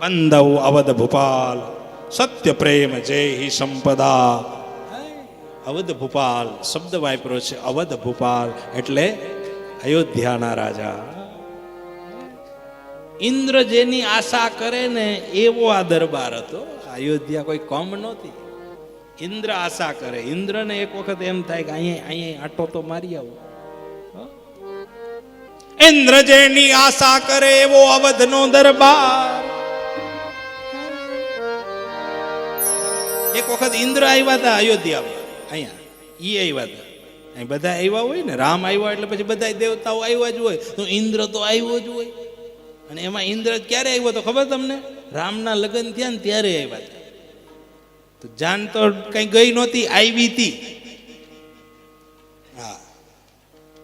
બંધવ અવધ ભૂપાલ સત્ય પ્રેમ જય હિ સંપદા અવધ ભૂપાલ શબ્દ વાપર્યો છે અવધ ભૂપાલ એટલે અયોધ્યાના રાજા ઇન્દ્ર જેની આશા કરે ને એવો આ દરબાર હતો અયોધ્યા કોઈ કમ નહોતી ઇન્દ્ર આશા કરે ઇન્દ્રને એક વખત એમ થાય કે અહીંયા અહીંયા આટો તો મારી આવો ઇન્દ્ર આશા કરે એવો અવધનો દરબાર વખત ઇન્દ્ર આવ્યા હતા અયોધ્યામાં અહીંયા. એ આવ્યા હતા અહીં બધા આવ્યા હોય ને, રામ આવ્યા એટલે પછી બધા દેવતાઓ આવ્યા જ હોય. તો ઇન્દ્ર તો આવ્યો જ હોય. અને એમાં ઇન્દ્ર ક્યારે આવ્યો તો ખબર તમને? રામના લગ્ન થયા ને ત્યારે આવ્યા હતા તો જાન તો કઈ ગઈ નહોતી આવી હતી હા.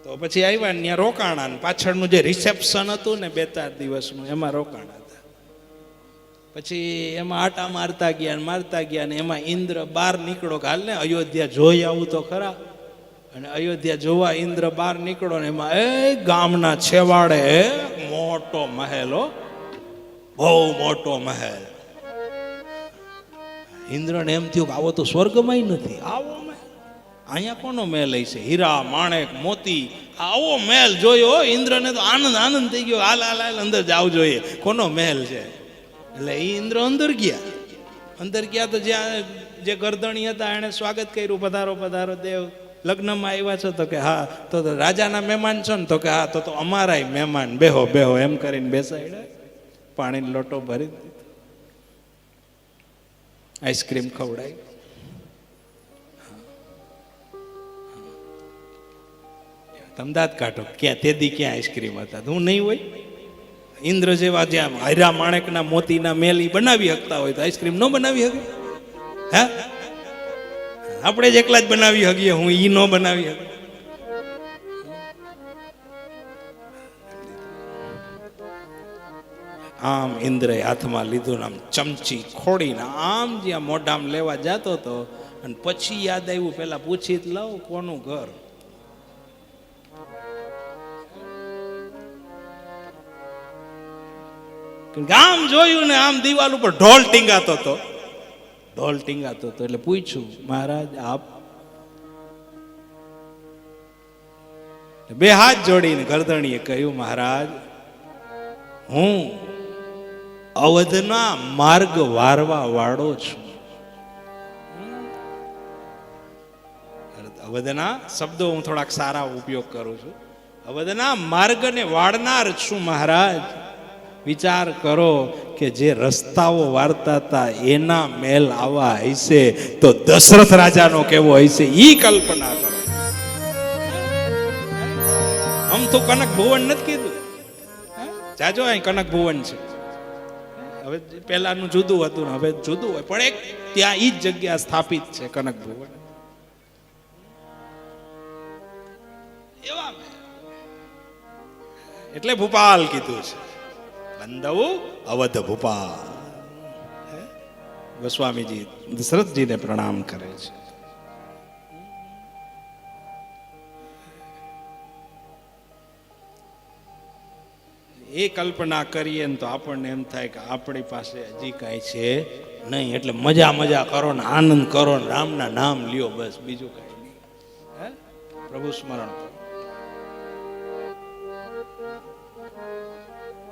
તો પછી આવ્યા ને ત્યાં રોકાણા પાછળનું જે રિસેપ્શન હતું ને, બે ચાર દિવસનું, એમાં રોકાણા પછી એમાં આટા મારતા ગયા મારતા ગયા ને એમાં ઇન્દ્ર બહાર નીકળો કે હાલ ને અયોધ્યા જોઈ આવું તો ખરા. અને અયોધ્યા જોવા ઇન્દ્ર બહાર નીકળો ને એમાં, એ ગામના છેવાડે મોટો મહેલ હો, બહુ મોટો મહેલ. ઇન્દ્રને એમ થયું કે આવો તો સ્વર્ગમાં નથી, આવો મહેલ. અહીંયા કોનો મહેલ છે હીરા, માણેક, મોતી, આવો મહેલ જોયો. ઇન્દ્રને તો આનંદ આનંદ થઈ ગયો, હાલ હાલ હાલ, અંદર જાવ જોઈએ. કોનો મહેલ છે? એટલે એ ઇન્દ્ર અંદર ગયા. અંદર ગયા તો જ્યાં જે ગરદણી હતા એણે સ્વાગત કર્યું, પધારો પધારો, દેવ, લગ્નમાં આવ્યા છો તો કે હા, તો રાજાના મહેમાન છો ને તો કે હા, તો તો અમારાય મહેમાન, બેહો બેહો, એમ કરીને બેસાડ્યા. પાણીનો લોટો ભરી દીધો. આઈસ્ક્રીમ ખવડાવી. તમદાદ કાઢો ક્યાં તે ક્યાં આઈસ્ક્રીમ હતા? હું નહીં હોય? ઇન્દ્ર જેવા જ્યાં હૈરા માણેકના મોતીના મેલ બનાવી શકતા હોય તો આઈસ્ક્રીમ ન બનાવી શકે હે? આપણે જ એકલા જ બનાવી શકીએ હું ઈ ન બનાવી શકું આમ ઇન્દ્રે હાથમાં લીધું આમ ચમચી ખોડીને આમ જ્યાં મોઢામ લેવા જતો હતો અને પછી યાદ આવ્યું, પેલા પૂછી જ લઉં કોનું ઘર? કે આમ જોયું ને આમ દિવાલ ઉપર ઢોલ ટીંગાતો હતો ઢોલ ટીંગાતો હતો એટલે પૂછ્યું, મહારાજ, આપ? બે હાથ જોડીને ગરદણીએ કહ્યું, મહારાજ, હું અવધના માર્ગ વારવા વાળો છું. અવધના શબ્દો હું થોડાક સારા ઉપયોગ કરું છું. અવધના માર્ગને વાળનાર છું, મહારાજ. વિચાર કરો કે જે રસ્તાઓ વાર્તા હતા, એના મેલ આવા હશે તો દશરથ રાજાનો કેવો હશે? એ કલ્પના કરો. આમ તો કનક ભુવન નથી કીધું. જાજો અહીં કનક ભુવન છે. હવે પહેલાનું જુદું હતું ને, હવે જુદું હોય. પણ એક ત્યાં ઈ જ જગ્યા સ્થાપિત છે કનક ભુવન. એવા એટલે ભોપાલ કીધું છે. બંધવ અવધ ભૂપા? ગોસ્વામીજી દશરથજીને પ્રણામ કરે છે એ કલ્પના કરીએ ને તો આપણને એમ થાય કે આપણી પાસે હજી કાંઈ છે નહીં એટલે મજા મજા કરો ને આનંદ કરો ને રામના નામ લ્યો બસ બીજું કાંઈ નહીં પ્રભુ સ્મરણ કરો